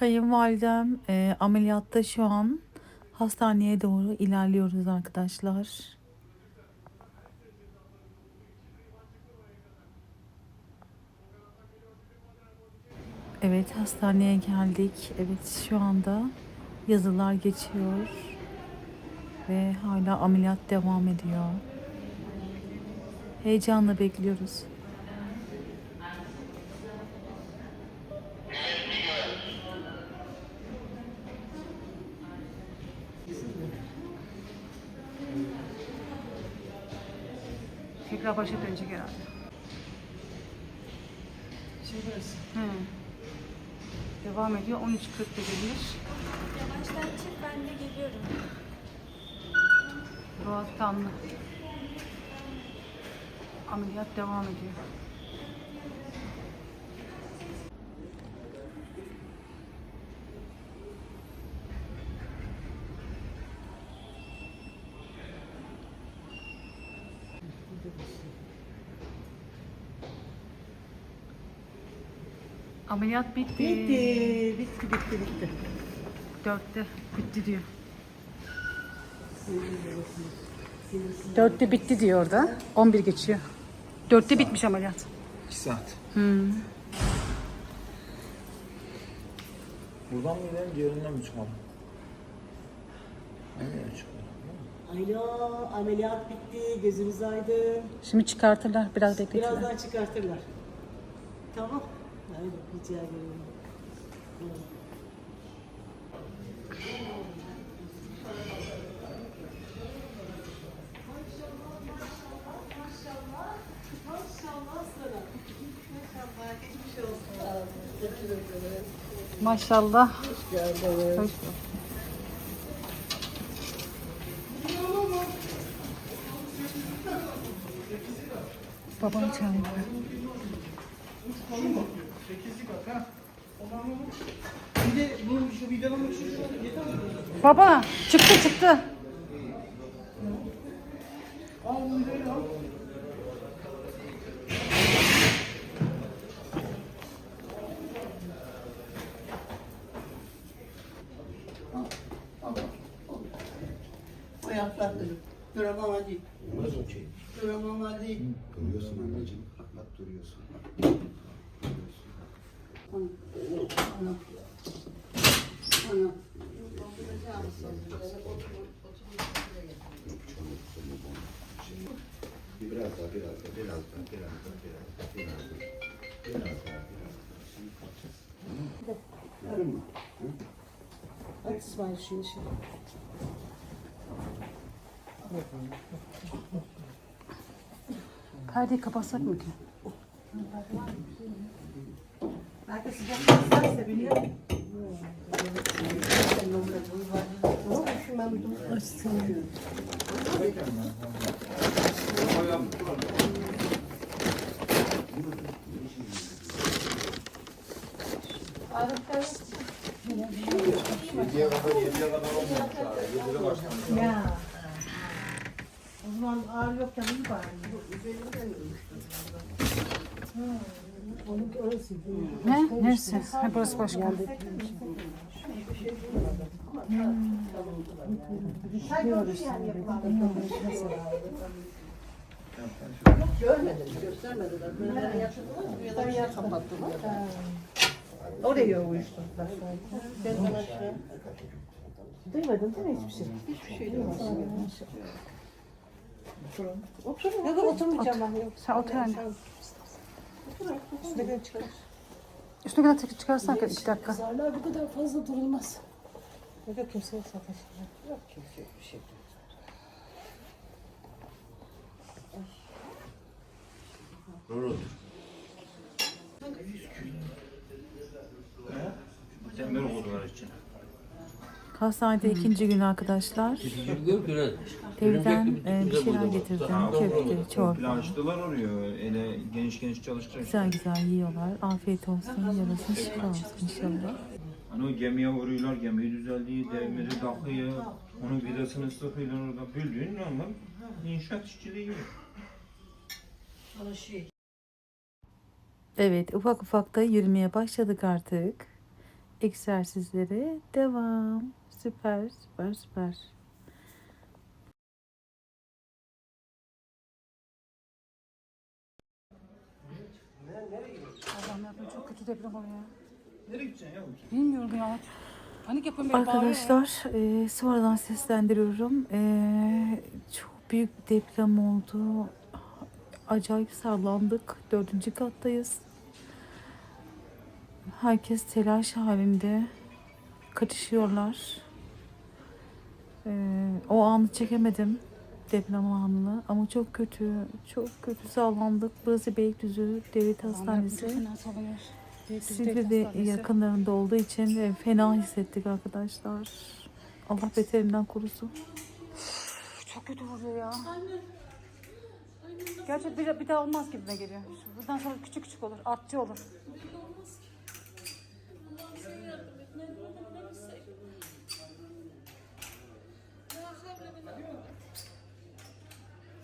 Kayınvalidem e, ameliyatta şu an hastaneye doğru ilerliyoruz arkadaşlar. Evet hastaneye geldik. Evet şu anda yazılar geçiyor ve hala ameliyat devam ediyor. Heyecanla bekliyoruz. Tekrar başa dönecek herhalde. Şey burası. Hı. Devam ediyor. 13.40'da gelir. Yavaştan çık ben de geliyorum. Doğal. Ameliyat devam ediyor. Ameliyat bitti. Bitti, bitti, bitti, bitti. Dörtte bitti diyor. Dörtte bitti diyor orada. 11 geçiyor. Dörtte bitmiş ameliyat. 2 saat. Hmm. Buradan mı gidelim, diğerinden mi çıkalım? Nereye çıkalım? Alo, ameliyat bitti, gözünüz aydın. Şimdi çıkartırlar. Biraz bekletirler. Birazdan çıkartırlar. Tamam. Hadi rica ederim. Maşallah. Hoş bulduk. Babam çağırıyor. Bir de bu şu vidalamak için şu yeter mi? Baba çıktı çıktı. Al bunu vidayı al. Ayaklar Duramam hadi. Olmaz o şey. Duramam hadi. Duruyorsun anneciğim. Bak duruyorsun. Ana. Ana. Bir biraz daha, biraz daha, biraz daha, biraz daha, biraz daha, biraz daha. Biraz daha, biraz daha. Gördün mü? Hadi İsmail şunu şimdi. Perdeyi kapatsak mı ki? Belki sıcak isterse biliyor musun? Açsın. Yediye kadar, yediye kadar olmamış abi. Yedide başlamış. Ya. O zaman ağır yok tabii bari. Orası değil. Ne? Neresi? Ha, burası başka. Görmedim, göstermediler. Böyle yaşadılar, buradan yer kapattılar. Oraya uyuşturdular. Ben bana şey... Duymadın değil mi hiçbir şey? Hiçbir şey duymadım. Oturun. Yok oturmayacağım ben. Yok. Sen otur anne. Üstüne çıkar. Üstüne kadar tek çıkarsan iki dakika. Kızarlar bu kadar fazla durulmaz. Yok kimseye sataşmıyor. Yok kimse bir şey. Dur otur. Demir okudular için. Hastanede ikinci gün arkadaşlar. Evden e, bir şeyler getirdim. Köfte, çorba. Planştılar oraya. Ele geniş geniş çalışacak. Güzel güzel yiyorlar. Afiyet olsun. Yarasın şifa olsun inşallah. Hani o gemiye vuruyorlar, gemiyi düzeltiyor, demiri takıyor. Onun vidasını sıkıyorlar orada. Bildiğin normal inşaat işçiliği gibi. Şey. Evet ufak ufak da yürümeye başladık artık. egzersizlere devam. Süper, süper, süper. Allah'ım yapma çok kötü deprem oluyor. Nereye gideceksin ya? Bilmiyorum ya. Panik yapıyorum. Arkadaşlar e, sonradan seslendiriyorum. E, çok büyük bir deprem oldu. Acayip sallandık. Dördüncü kattayız. Herkes telaş halinde. Kaçışıyorlar. E, o anı çekemedim. Deprem anını. Ama çok kötü. Çok kötü sallandık. Burası Beylikdüzü Devlet Hastanesi. Silivri hastanesi. yakınlarında olduğu için e, fena hissettik arkadaşlar. Allah beterinden korusun. Çok kötü vuruyor ya. Gerçi bir, bir daha olmaz gibime geliyor. Buradan sonra küçük küçük olur, artçı olur.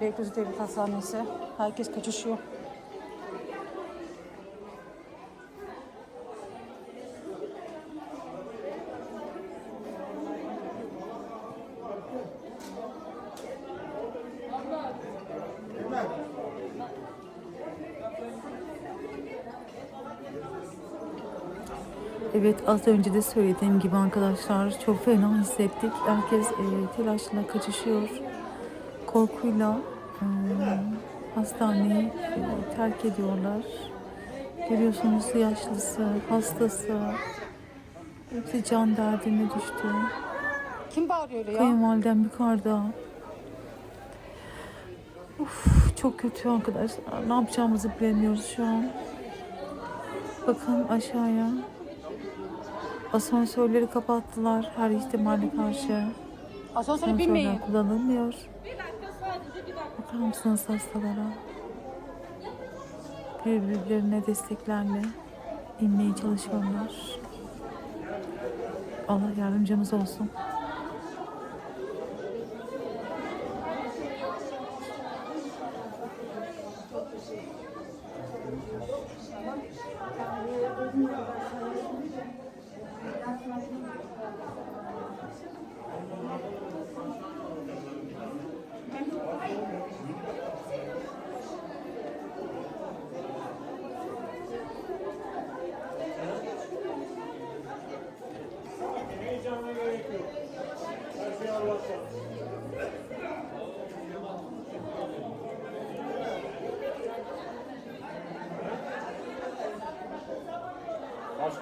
Beylikdüzü Devlet Hastanesi. Herkes kaçışıyor. Evet az önce de söylediğim gibi arkadaşlar çok fena hissettik. Herkes e, telaşla kaçışıyor. Korkuyla hastaneyi terk ediyorlar. Görüyorsunuz yaşlısı, hastası. Hepsi can derdine düştü. Kim bağırıyor öyle ya? Kayınvalidem yukarıda. Uf, çok kötü arkadaşlar. Ne yapacağımızı bilemiyoruz şu an. Bakın aşağıya. Asansörleri kapattılar her ihtimale karşı. Asansöre binmeyin. Kullanılmıyor. Bakar mısınız hastalara? Birbirlerine desteklerle inmeye çalışıyorlar. Allah yardımcımız olsun.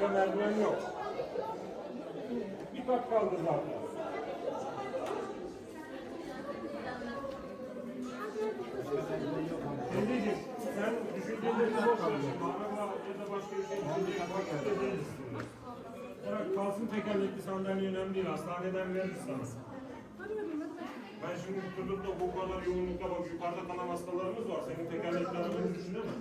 Başka merdiven yok. Bir kat kaldı zaten. Emre'ciğim sen düşüncelerini boş ver. Araba ya da başka bir şey değiliz. Bırak kalsın tekerlekli sandalye önemli değil. Hastaneden veririz sana. Ben şimdi tutup da bu kadar yoğunlukta bak yukarıda kalan hastalarımız var. Senin tekerlekli arabanı düşünemem.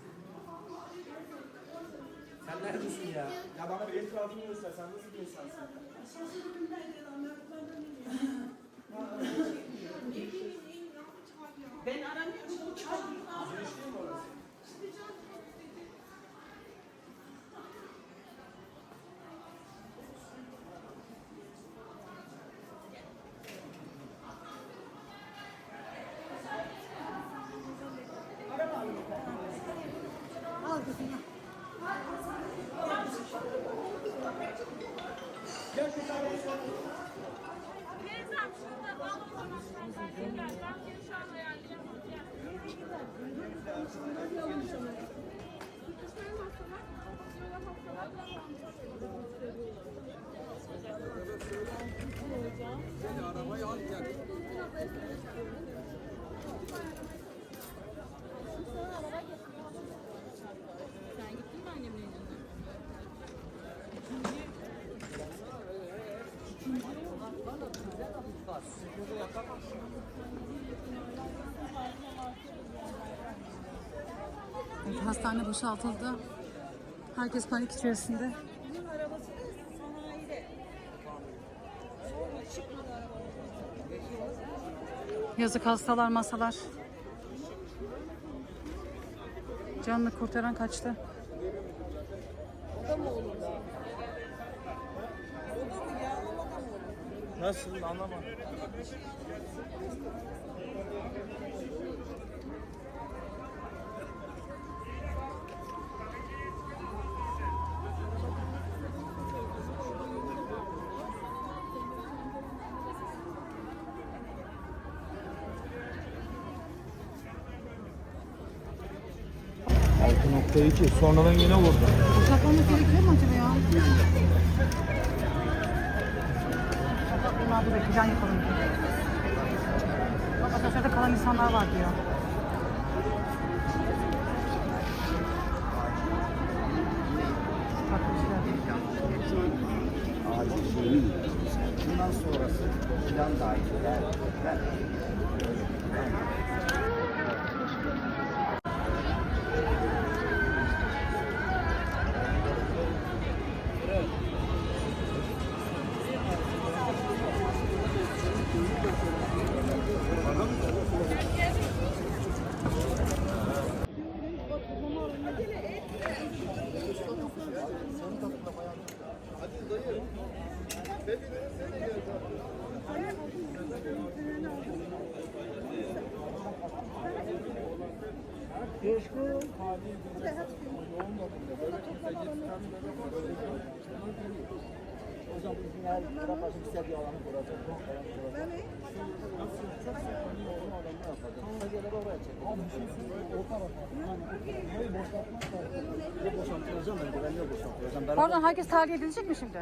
Sen neredesin ya? Ya bana bir etrafını göster. Sen nasıl bir insansın? Ben aramıyorum. Evet, hastane boşaltıldı. Herkes panik içerisinde. Yazık hastalar, masalar. Canını kurtaran kaçtı. Nasıl anlamadım. Altı nokta iki. Sonradan yine vurdu. Boşaltmamız gerekiyor mu acaba ya? Bunlar burada plan yapalım. Bak asansörde kalan insanlar var diyor. Coşku. Yoğun da. Acil değil. Bundan sonrası plan dahilinde ben Pardon herkes tahliye edilecek mi şimdi?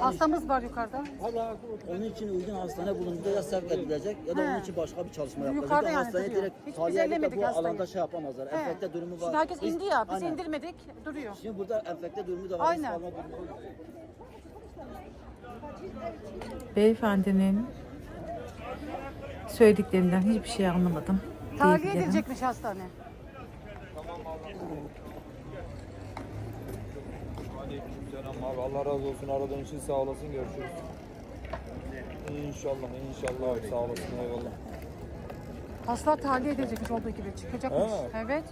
Hastamız var yukarıda. Valla onun için uygun hastane bulunduğunda ya sevk edilecek ya da onun için başka bir çalışma yapılacak. Yukarıda Bir yani hastayı duruyor. direkt Hiç biz de ellemedik bu hastayı. alanda şey yapamazlar. He. Enfekte durumu var. Şimdi herkes Biz- indi ya, biz Aynen. indirmedik, duruyor. Şimdi burada enfekte durumu da var. Aynen. risk alma durumu var. Beyefendinin söylediklerinden hiçbir şey anlamadım. Tahliye diyebilirim. edilecekmiş hastane. Aleykümselam abi. Allah razı olsun. Aradığın için sağ olasın. Görüşürüz. İnşallah, inşallah abi. Sağ olasın. Eyvallah. Hastalar tahliye edilecekmiş olduğu gibi çıkacakmış. Ha. Evet.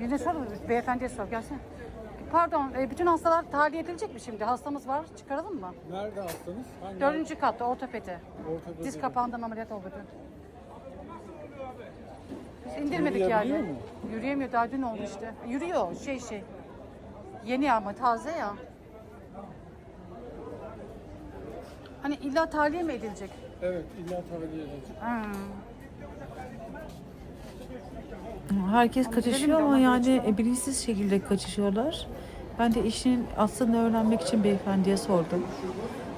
Birine sor, beyefendiye sor, gelsene. Pardon, e, bütün hastalar tahliye edilecek mi şimdi? Hastamız var, çıkaralım mı? Nerede hastanız? Hangi Dördüncü katta, ortopedi. Ortopedi. Diz kapağından ameliyat oldu dün. Biz indirmedik Yürüyebiliyor yani. mu? Yürüyemiyor, daha dün oldu işte. Yürüyor, şey şey. Yeni ama taze ya. Hani illa tahliye mi edilecek? Evet, illa tahliye edecek. Hmm. Herkes kaçışıyor ama yani e, bilinçsiz şekilde kaçışıyorlar. Ben de işin aslını öğrenmek için beyefendiye sordum.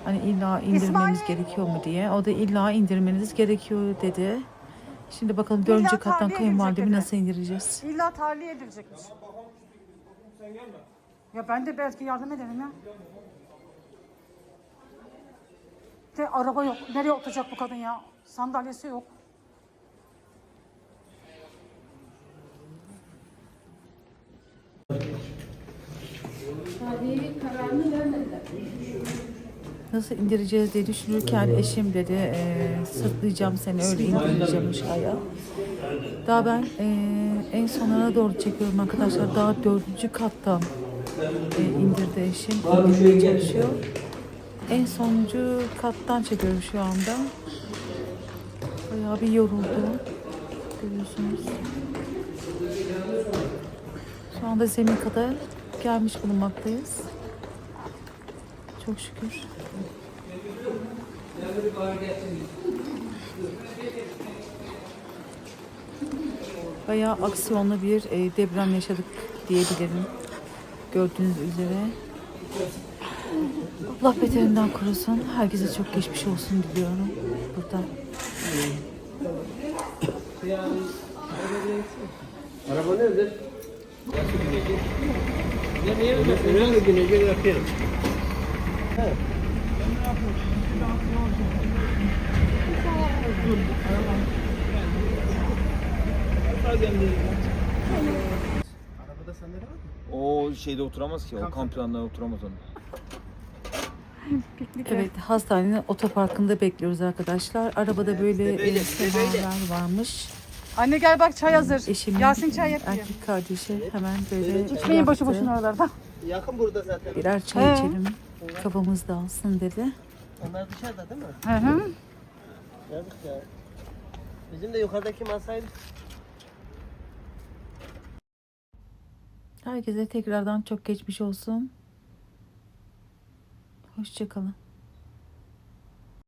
Hani illa indirmemiz gerekiyor mu diye. O da illa indirmeniz gerekiyor dedi. Şimdi bakalım dördüncü tahliye kattan edilecek kayınvalidemi nasıl indireceğiz? İlla tahliye edilecekmiş. Ya ben de belki yardım ederim ya. De araba yok. Nereye oturacak bu kadın ya? Sandalyesi yok. Nasıl indireceğiz diye düşünürken eşim dedi e, sırtlayacağım seni öyle indireceğim aşağıya. Daha ben e, en sonuna doğru çekiyorum arkadaşlar. Daha dördüncü kattan e, indirdi eşim. İndirmeye çalışıyor. En sonuncu kattan çekiyorum şu anda. Bayağı bir yoruldu. Görüyorsunuz. Şu anda zemin kadar gelmiş bulunmaktayız. Çok şükür. Bayağı aksiyonlu bir e, deprem yaşadık diyebilirim. Gördüğünüz üzere. Allah beterinden korusun. Herkese çok geçmiş olsun diliyorum. Buradan. Araba nerede? Yapıyorum. Arabada sandalye var mı? O şeyde oturamaz ki. O kamp oturamaz onu. Evet hastanenin otoparkında bekliyoruz arkadaşlar. Arabada böyle e, semaver varmış. Anne gel bak çay hazır. Eşimin Yasin çay yapayım. erkek kardeşi hemen böyle İçmeyin boşu yaptı. boşuna oralarda. Yakın burada zaten. Birer çay He. içelim. Kafamız dağılsın dedi. Onlar dışarıda değil mi? Hı hı. Yazık ya. Bizim de yukarıdaki masaydı. Herkese tekrardan çok geçmiş olsun. Hoşçakalın.